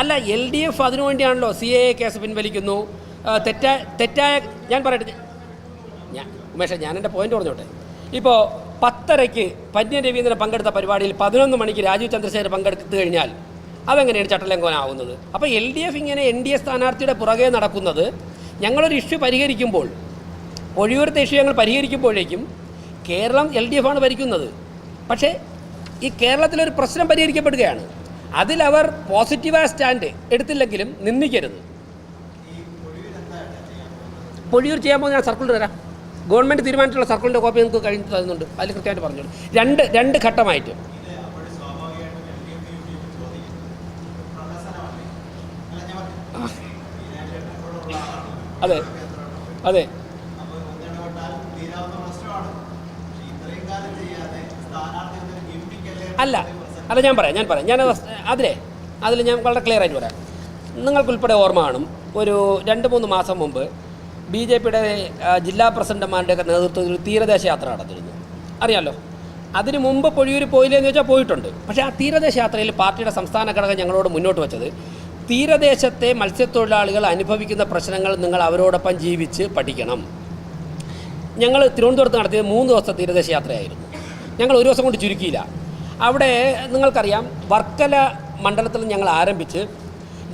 അല്ല എൽ ഡി എഫ് അതിനുവേണ്ടിയാണല്ലോ സി എ കേസ് പിൻവലിക്കുന്നു. തെറ്റായ തെറ്റായ ഞാൻ പറയട്ടെ ഞാൻ ഉമേഷ ഞാൻ എന്റെ പോയിന്റ് പറഞ്ഞോട്ടെ. ഇപ്പോൾ പത്തരയ്ക്ക് പന്യൻ രവീന്ദ്രൻ പങ്കെടുത്ത പരിപാടിയിൽ പതിനൊന്ന് മണിക്ക് രാജീവ് ചന്ദ്രശേഖർ പങ്കെടുത്തു കഴിഞ്ഞാൽ അതെങ്ങനെയാണ് ചട്ടലംഘനാവുന്നത്? അപ്പോൾ എൽ ഡി എഫ് ഇങ്ങനെ എൻ ഡി എ സ്ഥാനാർത്ഥിയുടെ പുറകെ നടക്കുന്നത് ഞങ്ങളൊരു ഇഷ്യൂ പരിഹരിക്കുമ്പോൾ ഒഴിയൂരത്തെ ഇഷ്യൂ ഞങ്ങൾ പരിഹരിക്കുമ്പോഴേക്കും കേരളം എൽ ഡി എഫ് ആണ് ഭരിക്കുന്നത്. പക്ഷേ ഈ കേരളത്തിലൊരു പ്രശ്നം പരിഹരിക്കപ്പെടുകയാണ്. അതിലവർ പോസിറ്റീവായ സ്റ്റാൻഡ് എടുത്തില്ലെങ്കിലും നിന്ദിക്കരുത്. പൊഴിയൂർ ചെയ്യാൻ പോകുന്ന ഞാൻ സർക്കിൾ തരാം. ഗവൺമെന്റ് തീരുമാനിച്ചിട്ടുള്ള സർക്കിളിന്റെ കോപ്പി നിങ്ങൾക്ക് കഴിഞ്ഞ് തരുന്നുണ്ട്. അതിൽ കൃത്യമായിട്ട് പറഞ്ഞോളൂ. രണ്ട് രണ്ട് ഘട്ടമായിട്ട്. അതെ. അതെ. അല്ല അല്ല ഞാൻ പറയാം ഞാൻ പറയാം. ഞാൻ അതിലെ അതിൽ ഞാൻ വളരെ ക്ലിയർ ആയിട്ട് പറയാം. നിങ്ങൾക്കുൾപ്പെടെ ഓർമ്മ കാണും ഒരു രണ്ട് മൂന്ന് മാസം മുമ്പ് ബി ജെ പിയുടെ ജില്ലാ പ്രസിഡന്റുമാരുടെയൊക്കെ നേതൃത്വത്തിൽ തീരദേശ യാത്ര നടത്തിയിരുന്നു അറിയാമല്ലോ അതിന് മുമ്പ് പൊഴിയൂർ പോയില്ലേ എന്ന് വെച്ചാൽ പോയിട്ടുണ്ട്. പക്ഷേ ആ തീരദേശ യാത്രയിൽ പാർട്ടിയുടെ സംസ്ഥാന ഘടകം ഞങ്ങളോട് മുന്നോട്ട് വെച്ചത് തീരദേശത്തെ മത്സ്യത്തൊഴിലാളികൾ അനുഭവിക്കുന്ന പ്രശ്നങ്ങൾ നിങ്ങൾ അവരോടൊപ്പം ജീവിച്ച് പഠിക്കണം. ഞങ്ങൾ തിരുവനന്തപുരത്ത് നടത്തിയത് മൂന്ന് ദിവസത്തെ തീരദേശ യാത്രയായിരുന്നു ഞങ്ങൾ ഒരു ദിവസം കൊണ്ട് ചുരുക്കിയില്ല. അവിടെ നിങ്ങൾക്കറിയാം വർക്കല മണ്ഡലത്തിൽ ഞങ്ങൾ ആരംഭിച്ച്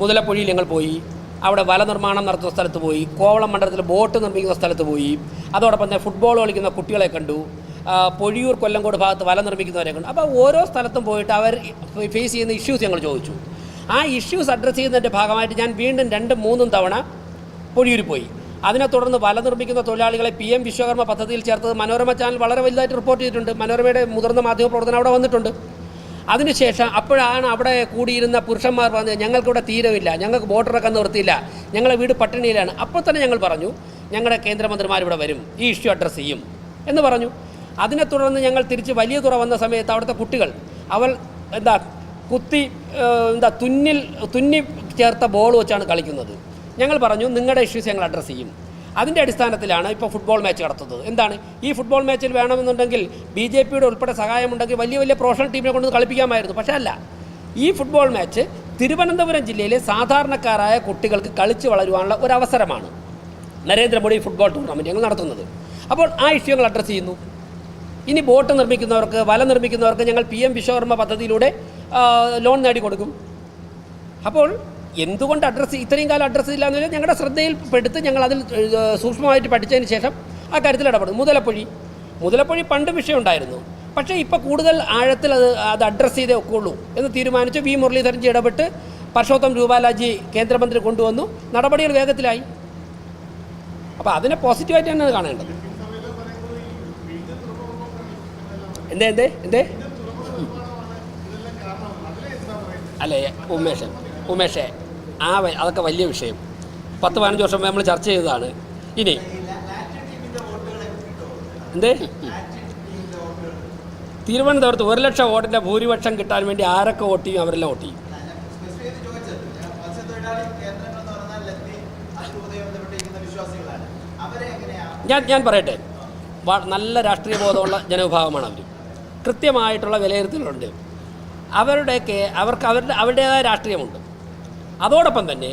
മുതലപ്പൊഴിയിൽ ഞങ്ങൾ പോയി അവിടെ വല നിർമ്മാണം നടത്തുന്ന സ്ഥലത്ത് പോയി കോവളം മണ്ഡലത്തിൽ ബോട്ട് നിർമ്മിക്കുന്ന സ്ഥലത്ത് പോയി അതോടൊപ്പം തന്നെ ഫുട്ബോൾ കളിക്കുന്ന കുട്ടികളെ കണ്ടു പൊഴിയൂർ കൊല്ലങ്കോട് ഭാഗത്ത് വല നിർമ്മിക്കുന്നവരെ കണ്ടു. അപ്പോൾ ഓരോ സ്ഥലത്തും പോയിട്ട് അവർ ഫേസ് ചെയ്യുന്ന ഇഷ്യൂസ് ഞങ്ങൾ ചോദിച്ചു. ആ ഇഷ്യൂസ് അഡ്രസ്സ് ചെയ്യുന്നതിന്റെ ഭാഗമായിട്ട് ഞാൻ വീണ്ടും രണ്ടും മൂന്നും തവണ പൊഴിയൂർ പോയി. അതിനെ തുടർന്ന് വല നിർമ്മിക്കുന്ന തൊഴിലാളികളെ പി എം വിശ്വകർമ്മ പദ്ധതിയിൽ ചേർത്തത് മനോരമ ചാനൽ വളരെ വലുതായിട്ട് റിപ്പോർട്ട് ചെയ്തിട്ടുണ്ട്. മനോരമയുടെ മുതിർന്ന മാധ്യമപ്രവർത്തനം അവിടെ വന്നിട്ടുണ്ട്. അതിനുശേഷം അപ്പോഴാണ് അവിടെ കൂടിയിരുന്ന പുരുഷന്മാർ പറഞ്ഞത് ഞങ്ങൾക്കിവിടെ തീരമില്ല ഞങ്ങൾക്ക് ബോട്ടറൊക്കെ നിർത്തിയില്ല ഞങ്ങളെ വീട് പട്ടിണിയിലാണ്. അപ്പോൾ തന്നെ ഞങ്ങൾ പറഞ്ഞു ഞങ്ങളുടെ കേന്ദ്രമന്ത്രിമാരിവിടെ വരും ഈ ഇഷ്യൂ അഡ്രസ്സ് ചെയ്യും. എന്ന് പറഞ്ഞു. അതിനെ തുടർന്ന് ഞങ്ങൾ തിരിച്ച് വലിയ തുറ വന്ന സമയത്ത് അവിടുത്തെ കുട്ടികൾ അവൾ എന്താ കുത്തി എന്താ തുന്നിൽ തുന്നി ചേർത്ത ബോൾ വെച്ചാണ് കളിക്കുന്നത്. ഞങ്ങൾ പറഞ്ഞു നിങ്ങളുടെ ഇഷ്യൂസ് ഞങ്ങൾ അഡ്രസ്സ് ചെയ്യും. അതിന്റെ അടിസ്ഥാനത്തിലാണ് ഇപ്പോൾ ഫുട്ബോൾ മാച്ച് നടത്തുന്നത്. എന്താണ്? ഈ ഫുട്ബോൾ മാച്ചിൽ വേണമെന്നുണ്ടെങ്കിൽ ബി ജെ പിയുടെ ഉൾപ്പെടെ സഹായമുണ്ടെങ്കിൽ വലിയ വലിയ പ്രൊഫഷണൽ ടീമിനെ കൊണ്ട് കളിപ്പിക്കാമായിരുന്നു. പക്ഷേ അല്ല ഈ ഫുട്ബോൾ മാച്ച് തിരുവനന്തപുരം ജില്ലയിലെ സാധാരണക്കാരായ കുട്ടികൾക്ക് കളിച്ചു വളരുവാനുള്ള ഒരു അവസരമാണ് നരേന്ദ്രമോദി ഫുട്ബോൾ ടൂർണമെന്റ് ഞങ്ങൾ നടത്തുന്നത്. അപ്പോൾ ആ ഇഷ്യൂ ഞങ്ങൾ അഡ്രസ്സ് ചെയ്യുന്നു. ഇനി ബോട്ട് നിർമ്മിക്കുന്നവർക്ക് വല നിർമ്മിക്കുന്നവർക്ക് ഞങ്ങൾ പി എം വിശ്വകർമ്മ പദ്ധതിയിലൂടെ ലോൺ നേടിക്കൊടുക്കും അപ്പോൾ എന്തുകൊണ്ട് അഡ്രസ്സ് ഇത്രയും കാലം അഡ്രസ്സ് ഇല്ല എന്ന് ഞങ്ങളുടെ ശ്രദ്ധയിൽപ്പെടുത്ത് ഞങ്ങൾ അതിൽ സൂക്ഷ്മമായിട്ട് പഠിച്ചതിന് ശേഷം ആ കാര്യത്തിൽ ഇടപെടും. മുതലപ്പൊഴി. മുതലപ്പൊഴി പണ്ട് വിഷയം ഉണ്ടായിരുന്നു. പക്ഷേ ഇപ്പോൾ കൂടുതൽ ആഴത്തിൽ അത് അത് അഡ്രസ്സ് ചെയ്തേ ഒക്കുള്ളൂ എന്ന് തീരുമാനിച്ച് വി മുരളീധരൻജി ഇടപെട്ട് പർഷോത്തം രൂപാലാജി കേന്ദ്രമന്ത്രി കൊണ്ടുവന്നു. നടപടികൾ വേഗത്തിലായി. അപ്പോൾ അതിനെ പോസിറ്റീവായിട്ട് തന്നെ കാണേണ്ടത്. എന്തേ എന്തേ എന്തേ? അല്ലേ ഉമേഷൻ ഉമേഷേ ആ അതൊക്കെ വലിയ വിഷയം. പത്ത് പതിനഞ്ച് വർഷം നമ്മൾ ചർച്ച ചെയ്തതാണ്. ഇനി എന്തേ? തിരുവനന്തപുരത്ത് ഒരു ലക്ഷം വോട്ടിന്റെ ഭൂരിപക്ഷം കിട്ടാൻ വേണ്ടി ആരൊക്കെ വോട്ട് ചെയ്യും? അവരെല്ലാം വോട്ട് ചെയ്യും. ഞാൻ ഞാൻ പറയട്ടെ. നല്ല രാഷ്ട്രീയ ബോധമുള്ള ജനവിഭാഗമാണ് അവർ കൃത്യമായിട്ടുള്ള വിലയിരുത്തലുണ്ട് അവരുടെയൊക്കെ അവർക്ക് അവരുടെ അവരുടേതായ രാഷ്ട്രീയമുണ്ട്. അതോടൊപ്പം തന്നെ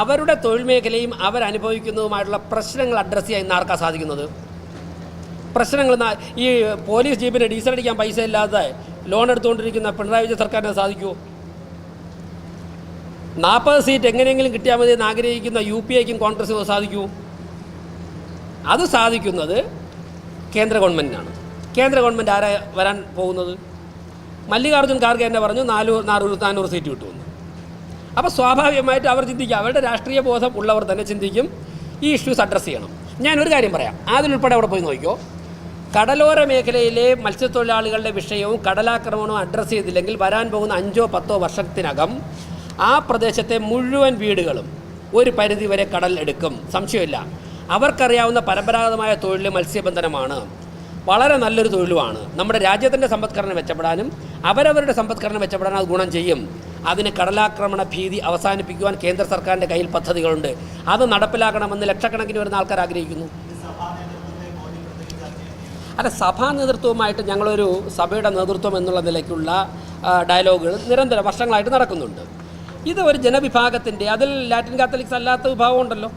അവരുടെ തൊഴിൽ മേഖലയും അവരനുഭവിക്കുന്നതുമായിട്ടുള്ള പ്രശ്നങ്ങൾ അഡ്രസ്സ് ചെയ്യാൻ ഇന്ന് ആർക്കാ സാധിക്കുന്നത്? പ്രശ്നങ്ങൾ ഈ പോലീസ് ജീപ്പിന് ഡീസൽ അടിക്കാൻ പൈസ ഇല്ലാതെ ലോൺ എടുത്തുകൊണ്ടിരിക്കുന്ന പിണറായി വിജയൻ സർക്കാരിന് സാധിക്കുമോ നാൽപ്പത് സീറ്റ് എങ്ങനെയെങ്കിലും കിട്ടിയാൽ മതി എന്ന് ആഗ്രഹിക്കുന്ന യു പി ഐക്കും കോൺഗ്രസിനും സാധിക്കൂ അത് സാധിക്കുന്നത് കേന്ദ്ര ഗവൺമെന്റിനാണ് കേന്ദ്ര ഗവൺമെന്റ് ആരാ വരാൻ പോകുന്നത്? മല്ലികാർജുൻ ഖാർഗെ എന്നെ പറഞ്ഞു നാനൂറ് നാനൂറ് നാനൂറ് സീറ്റ് കിട്ടുമെന്ന് അപ്പോൾ സ്വാഭാവികമായിട്ട് അവർ ചിന്തിക്കുക അവരുടെ രാഷ്ട്രീയ ബോധം ഉള്ളവർ തന്നെ ചിന്തിക്കും ഈ ഇഷ്യൂസ് അഡ്രസ്സ് ചെയ്യണം. ഞാൻ ഒരു കാര്യം പറയാം. അതിലുൾപ്പെടെ അവിടെ പോയി നോക്കിയോ കടലോര മേഖലയിലെ മത്സ്യത്തൊഴിലാളികളുടെ വിഷയവും കടലാക്രമണവും അഡ്രസ്സ് ചെയ്തില്ലെങ്കിൽ വരാൻ പോകുന്ന അഞ്ചോ പത്തോ വർഷത്തിനകം ആ പ്രദേശത്തെ മുഴുവൻ വീടുകളും ഒരു പരിധി വരെ കടൽ എടുക്കും. സംശയമില്ല. അവർക്കറിയാവുന്ന പരമ്പരാഗതമായ തൊഴിൽ മത്സ്യബന്ധനമാണ്. വളരെ നല്ലൊരു തൊഴിലുമാണ്. നമ്മുടെ രാജ്യത്തിന്റെ സമ്പദ്ഘടന മെച്ചപ്പെടാനും അവരവരുടെ സമ്പദ്ഘടന മെച്ചപ്പെടാനും അത് ഗുണം ചെയ്യും. അതിന് കടലാക്രമണ ഭീതി അവസാനിപ്പിക്കുവാൻ കേന്ദ്ര സർക്കാരിന്റെ കയ്യിൽ പദ്ധതികളുണ്ട്. അത് നടപ്പിലാക്കണമെന്ന് ലക്ഷക്കണക്കിന് വരുന്ന ആൾക്കാർ ആഗ്രഹിക്കുന്നു. അല്ല സഭാ നേതൃത്വവുമായിട്ട് ഞങ്ങളൊരു സഭയുടെ നേതൃത്വം എന്നുള്ള നിലയ്ക്കുള്ള ഡയലോഗുകൾ നിരന്തരം വർഷങ്ങളായിട്ട് നടക്കുന്നുണ്ട്. ഇത് ഒരു ജനവിഭാഗത്തിന്റെ അതിൽ ലാറ്റിൻ കാത്തലിക്സ് അല്ലാത്ത വിഭാഗം ഉണ്ടല്ലോ.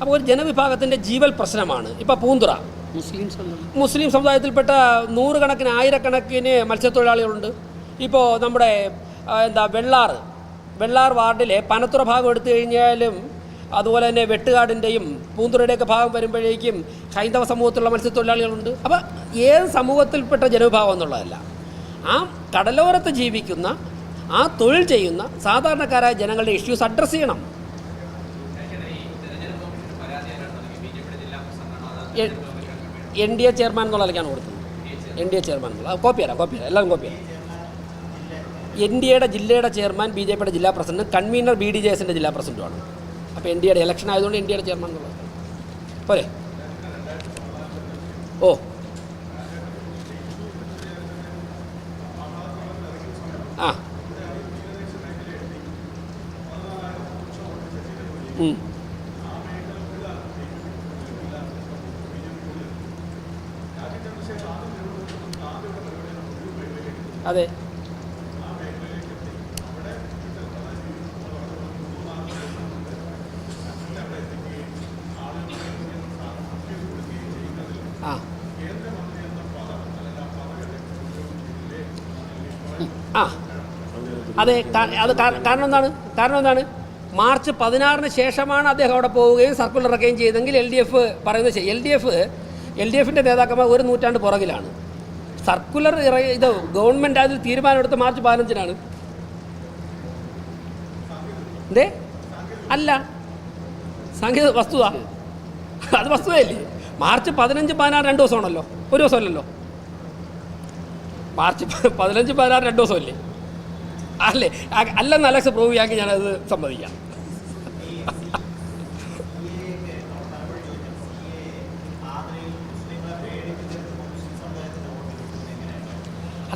അപ്പോൾ ഒരു ജനവിഭാഗത്തിന്റെ ജീവൽ പ്രശ്നമാണ്. ഇപ്പോൾ പൂന്തുറ. മുസ്ലിം മുസ്ലിം സമുദായത്തിൽപ്പെട്ട നൂറുകണക്കിന് ആയിരക്കണക്കിന് മത്സ്യത്തൊഴിലാളികളുണ്ട്. ഇപ്പോൾ നമ്മുടെ എന്താ വെള്ളാർ. വെള്ളാർ വാർഡിലെ പനത്തുറ ഭാഗം എടുത്തു കഴിഞ്ഞാലും അതുപോലെ തന്നെ വെട്ടുകാടിന്റെയും പൂന്തുറയുടെയൊക്കെ ഭാഗം വരുമ്പോഴേക്കും ഹൈന്ദവ സമൂഹത്തിലുള്ള മത്സ്യത്തൊഴിലാളികളുണ്ട്. അപ്പോൾ ഏത് സമൂഹത്തിൽപ്പെട്ട ജനവിഭാഗം എന്നുള്ളതല്ല. ആ കടലോരത്ത് ജീവിക്കുന്ന ആ തൊഴിൽ ചെയ്യുന്ന സാധാരണക്കാരായ ജനങ്ങളുടെ ഇഷ്യൂസ് അഡ്രസ്സ് ചെയ്യണം. എൻ ഡി എ ചെയർമാൻ എന്നുള്ള നിലയ്ക്കാണ് കൊടുത്തത്. എൻ ഡി എ ചെയർമാൻ എന്നുള്ളത് കോപ്പി തരാം കോപ്പി തരാം എല്ലാവരും കോപ്പി തരാം എൻ ഡി എയുടെ ജില്ലയുടെ ചെയർമാൻ ബി ജെ പിയുടെ ജില്ലാ president convener B D J എസിന്റെ ജില്ലാ പ്രസിഡന്റുമാണ്. അപ്പോൾ എൻ ഡി എയുടെ ഇലക്ഷൻ ആയതുകൊണ്ട് എൻ ഡി എയുടെ ചെയർമാൻ എന്നുള്ളത് പോരെ. ഓ. ആ. അതെ. അതെ അത് കാരണം എന്താണ്? കാരണം എന്താണ്? മാർച്ച് പതിനാറിന് ശേഷമാണ് അദ്ദേഹം അവിടെ പോവുകയും സർക്കുലർ ഇറക്കുകയും ചെയ്തെങ്കിൽ എൽ ഡി എഫ് പറയുന്നത് എൽ ഡി എഫ് എൽ ഡി എഫിന്റെ നേതാക്കന്മാർ ഒരു നൂറ്റാണ്ട് പുറകിലാണ്. സർക്കുലർ ഇത് ഗവൺമെന്റ് അതിൽ തീരുമാനമെടുത്ത് മാർച്ച് പതിനഞ്ചിനാണ്. എന്തേ? അല്ല. സാങ്കേതിക വസ്തുത. അത് വസ്തുതയല്ലേ? മാർച്ച് പതിനഞ്ച് പതിനാറ് രണ്ട് ദിവസമാണല്ലോ. ഒരു ദിവസമല്ലല്ലോ. മാർച്ച് പതിനഞ്ച് പതിനാറ് രണ്ട് ദിവസമല്ലേ? അല്ലേ? അല്ലെന്ന് അലക്സ് പ്രൂവ് ചെയ്യാമെങ്കിൽ ഞാനത് സമ്മതിക്കാം.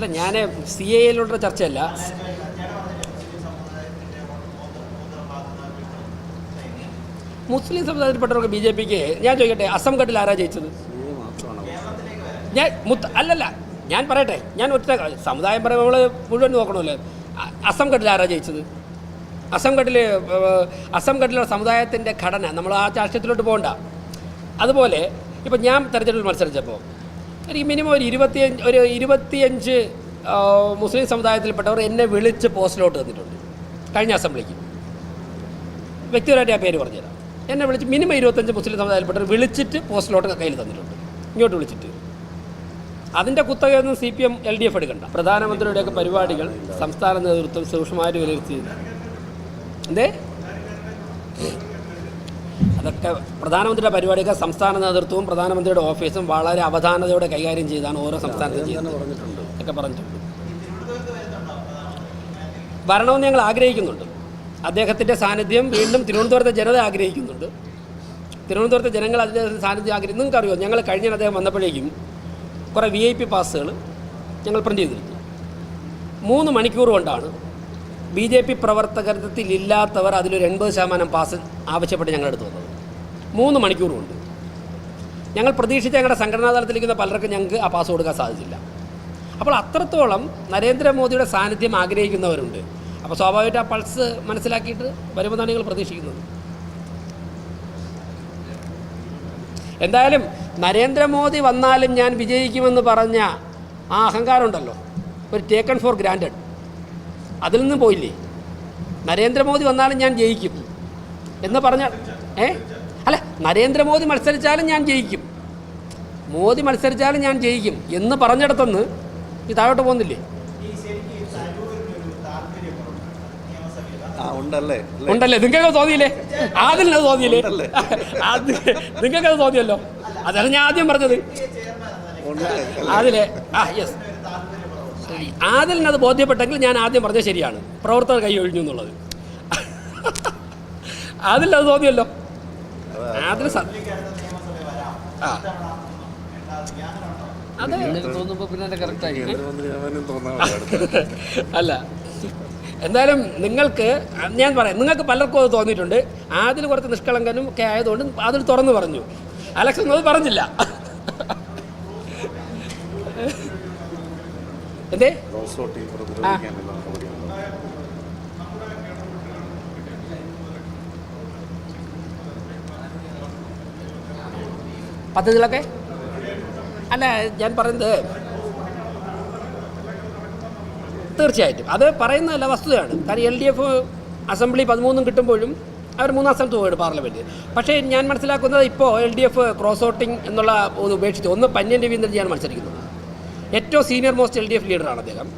അല്ല ഞാൻ സി എയിലുള്ള ചർച്ചയല്ല. മുസ്ലിം സമുദായത്തിൽപ്പെട്ടവർക്ക് ബി ജെ പിക്ക് ഞാൻ ചോദിക്കട്ടെ അസം ഘട്ടിൽ ആരാ ജയിച്ചത്? ഞാൻ മുത്ത അല്ലല്ല ഞാൻ പറയട്ടെ ഞാൻ ഒറ്റ സമുദായം പറയുമ്പോൾ മുഴുവൻ നോക്കണമല്ലോ. അസം ഘട്ടിൽ ആരാ ജയിച്ചത്? അസം ഘട്ടിൽ അസം ഘട്ടിലുള്ള സമുദായത്തിന്റെ ഘടന നമ്മൾ ആ ചാഷ്ട്യത്തിലോട്ട് പോകണ്ട. അതുപോലെ ഇപ്പം ഞാൻ തെരഞ്ഞെടുപ്പിൽ മത്സരിച്ചപ്പോൾ എനിക്ക് മിനിമം ഒരു ഇരുപത്തിയഞ്ച് ഒരു ഇരുപത്തിയഞ്ച് മുസ്ലിം സമുദായത്തിൽപ്പെട്ടവർ എന്നെ വിളിച്ച് പോസ്റ്റിലോട്ട് തന്നിട്ടുണ്ട്. കഴിഞ്ഞ അസംബ്ലിക്ക്. വ്യക്തിപരമായിട്ട് ഞാൻ പേര് പറഞ്ഞുതരാം. എന്നെ വിളിച്ച് മിനിമം ഇരുപത്തഞ്ച് മുസ്ലിം സമുദായത്തിൽപ്പെട്ടവർ വിളിച്ചിട്ട് പോസ്റ്റിലോട്ട് കയ്യിൽ തന്നിട്ടുണ്ട്. ഇങ്ങോട്ട് വിളിച്ചിട്ട്. അതിന്റെ കുത്തകയൊന്നും C P M L D F എടുക്കണ്ട. പ്രധാനമന്ത്രിയുടെയൊക്കെ പരിപാടികൾ സംസ്ഥാന നേതൃത്വം സൂക്ഷ്മമായിട്ട് വിലയിരുത്തിയത് എന്തേ? അതൊക്കെ പ്രധാനമന്ത്രിയുടെ പരിപാടിയൊക്കെ സംസ്ഥാന നേതൃത്വവും പ്രധാനമന്ത്രിയുടെ ഓഫീസും വളരെ അവധാനതയോടെ കൈകാര്യം ചെയ്താണ് ഓരോ സംസ്ഥാനത്തും ചെയ്യുന്നത് പറഞ്ഞിട്ടുണ്ട്. ഒക്കെ പറഞ്ഞിട്ടുണ്ട്. വരണമെന്ന് ഞങ്ങൾ ആഗ്രഹിക്കുന്നുണ്ട്. അദ്ദേഹത്തിന്റെ സാന്നിധ്യം വീണ്ടും തിരുവനന്തപുരത്തെ ജനത ആഗ്രഹിക്കുന്നുണ്ട്. തിരുവനന്തപുരത്തെ ജനങ്ങൾ അദ്ദേഹത്തിന്റെ സാന്നിധ്യം ആഗ്രഹിക്കും നിങ്ങൾക്കറിയോ ഞങ്ങൾ കഴിഞ്ഞ അദ്ദേഹം വന്നപ്പോഴേക്കും കുറേ വി ഐ പി പാസ്സുകൾ ഞങ്ങൾ പ്രിന്റ് ചെയ്തിരുന്നു. മൂന്ന് മണിക്കൂർ കൊണ്ടാണ് ബി ജെ പി പ്രവർത്തകത്വത്തിലില്ലാത്തവർ അതിലൊരു എൺപത് ശതമാനം പാസ് ആവശ്യപ്പെട്ട് ഞങ്ങളെടുത്ത് വന്നത്. മൂന്ന് മണിക്കൂർ കൊണ്ട് ഞങ്ങൾ പ്രതീക്ഷിച്ച ഞങ്ങളുടെ സംഘടനാ തലത്തിലിരിക്കുന്ന പലർക്കും ഞങ്ങൾക്ക് ആ പാസ് കൊടുക്കാൻ സാധിച്ചില്ല. അപ്പോൾ അത്രത്തോളം നരേന്ദ്രമോദിയുടെ സാന്നിധ്യം ആഗ്രഹിക്കുന്നവരുണ്ട്. അപ്പോൾ സ്വാഭാവികമായിട്ട് ആ പൾസ് മനസ്സിലാക്കിയിട്ട് വരുമെന്നാണ് ഞങ്ങൾ പ്രതീക്ഷിക്കുന്നത്. എന്തായാലും നരേന്ദ്രമോദി വന്നാലും ഞാൻ വിജയിക്കുമെന്ന് പറഞ്ഞ ആ അഹങ്കാരമുണ്ടല്ലോ. ഒരു ടേക്കൺ ഫോർ ഗ്രാൻഡഡ് അതിൽ നിന്ന് പോയില്ലേ? നരേന്ദ്രമോദി വന്നാലും ഞാൻ ജയിക്കും. എന്ന് പറഞ്ഞ ഏ? അല്ല നരേന്ദ്രമോദി മത്സരിച്ചാലും ഞാൻ ജയിക്കും. മോദി മത്സരിച്ചാലും ഞാൻ ജയിക്കും എന്ന് പറഞ്ഞിടത്തുനിന്ന് ഈ താഴോട്ട് പോകുന്നില്ലേ? ഉണ്ടല്ലേ? നിങ്ങൾക്ക് തോന്നിയില്ലേ? ആദിലിനത് തോന്നിയില്ലേ? അത് നിങ്ങൾക്കത് തോന്നിയല്ലോ? അതാണ് ഞാൻ ആദ്യം പറഞ്ഞത്. അതിലെ ആ യെസ് ആദിലിനത് ബോധ്യപ്പെട്ടെങ്കിൽ ഞാൻ ആദ്യം പറഞ്ഞത് ശരിയാണ്. പ്രവർത്തകർ കൈ ഒഴിഞ്ഞു എന്നുള്ളത്. ആദിലത് തോന്നിയല്ലോ. അതിൽ ആ. അത്. അല്ല. എന്തായാലും നിങ്ങൾക്ക് ഞാൻ പറയാം നിങ്ങൾക്ക് പലർക്കും അത് തോന്നിയിട്ടുണ്ട്. ആദ്യം കുറച്ച് നിഷ്കളങ്കനും ഒക്കെ ആയതുകൊണ്ട് അതിൽ തുറന്നു പറഞ്ഞു. അലക്സ് അത് പറഞ്ഞില്ല. എന്തേ? പദ്ധതികളൊക്കെ? അല്ല ഞാൻ പറയുന്നത് തീർച്ചയായിട്ടും. അത് പറയുന്നതല്ല വസ്തുതയാണ്. കാര്യം എൽ ഡി എഫ് അസംബ്ലി പതിമൂന്നും കിട്ടുമ്പോഴും അവർ മൂന്നാം സ്ഥലത്ത് പോയിട്ട് പാർലമെന്റ് പക്ഷേ ഞാൻ മനസ്സിലാക്കുന്നത് ഇപ്പോൾ L D F cross voting എന്നുള്ള ഒന്ന് ഉപേക്ഷിച്ച്. ഒന്ന് പന്യൻ രവീന്ദ്രജിയാണ് മത്സരിക്കുന്നത് ഏറ്റവും senior most L D F ലീഡറാണ് അദ്ദേഹം.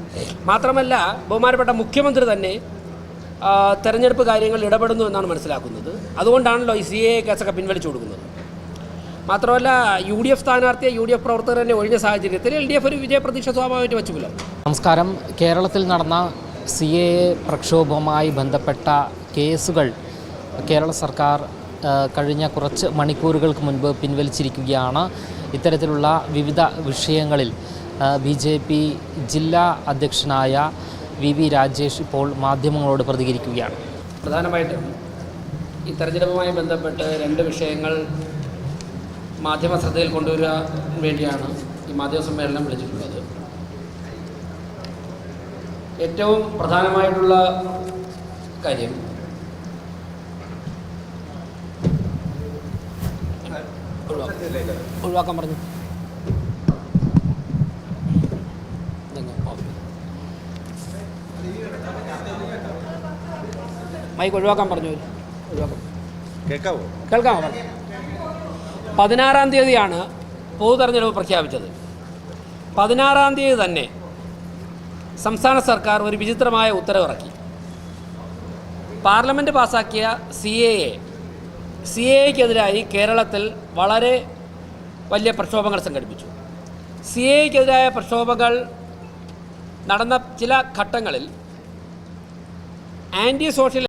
മാത്രമല്ല ബഹുമാനപ്പെട്ട മുഖ്യമന്ത്രി തന്നെ തെരഞ്ഞെടുപ്പ് കാര്യങ്ങളിൽ ഇടപെടുന്നു എന്നാണ് മനസ്സിലാക്കുന്നത്. അതുകൊണ്ടാണല്ലോ ഈ സി എ കേസൊക്കെ പിൻവലിച്ചു കൊടുക്കുന്നത്. മാത്രമല്ല യു ഡി എഫ് സ്ഥാനാർത്ഥിയെ യു ഡി എഫ് പ്രവർത്തകർ തന്നെ ഒഴിഞ്ഞ സാഹചര്യത്തിൽ എൽ ഡി എഫ് ഒരു വിജയപ്രതീക്ഷ സ്വാഭാവികമായിട്ട് വെച്ചു പുലർത്തും നമസ്കാരം. കേരളത്തിൽ നടന്ന സി എ പ്രക്ഷോഭവുമായി ബന്ധപ്പെട്ട കേസുകൾ കേരള സർക്കാർ കഴിഞ്ഞ കുറച്ച് മണിക്കൂറുകൾക്ക് മുൻപ് പിൻവലിച്ചിരിക്കുകയാണ്. ഇത്തരത്തിലുള്ള വിവിധ വിഷയങ്ങളിൽ ബി ജെ പി ജില്ലാ അധ്യക്ഷനായ വി വി രാജേഷ് ഇപ്പോൾ മാധ്യമങ്ങളോട് പ്രതികരിക്കുകയാണ്. പ്രധാനമായിട്ടും ഈ തെരഞ്ഞെടുപ്പുമായി ബന്ധപ്പെട്ട് രണ്ട് വിഷയങ്ങൾ മാധ്യമ ശ്രദ്ധയിൽ കൊണ്ടുവരാൻ വേണ്ടിയാണ് ഈ മാധ്യമ സമ്മേളനം വിളിച്ചിട്ടുള്ളത്. ഏറ്റവും പ്രധാനമായിട്ടുള്ള കാര്യം ഒഴിവാക്കാൻ പറഞ്ഞു. മൈക്ക് ഒഴിവാക്കാൻ പറഞ്ഞു. അവർ. ഒഴിവാക്കാം. കേൾക്കാവോ കേൾക്കാമോ? പറഞ്ഞു പതിനാറാം തീയതിയാണ് പൊതു തെരഞ്ഞെടുപ്പ് പ്രഖ്യാപിച്ചത്. പതിനാറാം തീയതി തന്നെ സംസ്ഥാന സർക്കാർ ഒരു വിചിത്രമായ ഉത്തരവിറക്കി. പാർലമെന്റ് പാസാക്കിയ C A A C A എക്കെതിരായി കേരളത്തിൽ വളരെ വലിയ പ്രക്ഷോഭങ്ങൾ സംഘടിപ്പിച്ചു. സി എ എക്കെതിരായ പ്രക്ഷോഭങ്ങൾ നടന്ന ചില ഘട്ടങ്ങളിൽ ആന്റി സോഷ്യൽ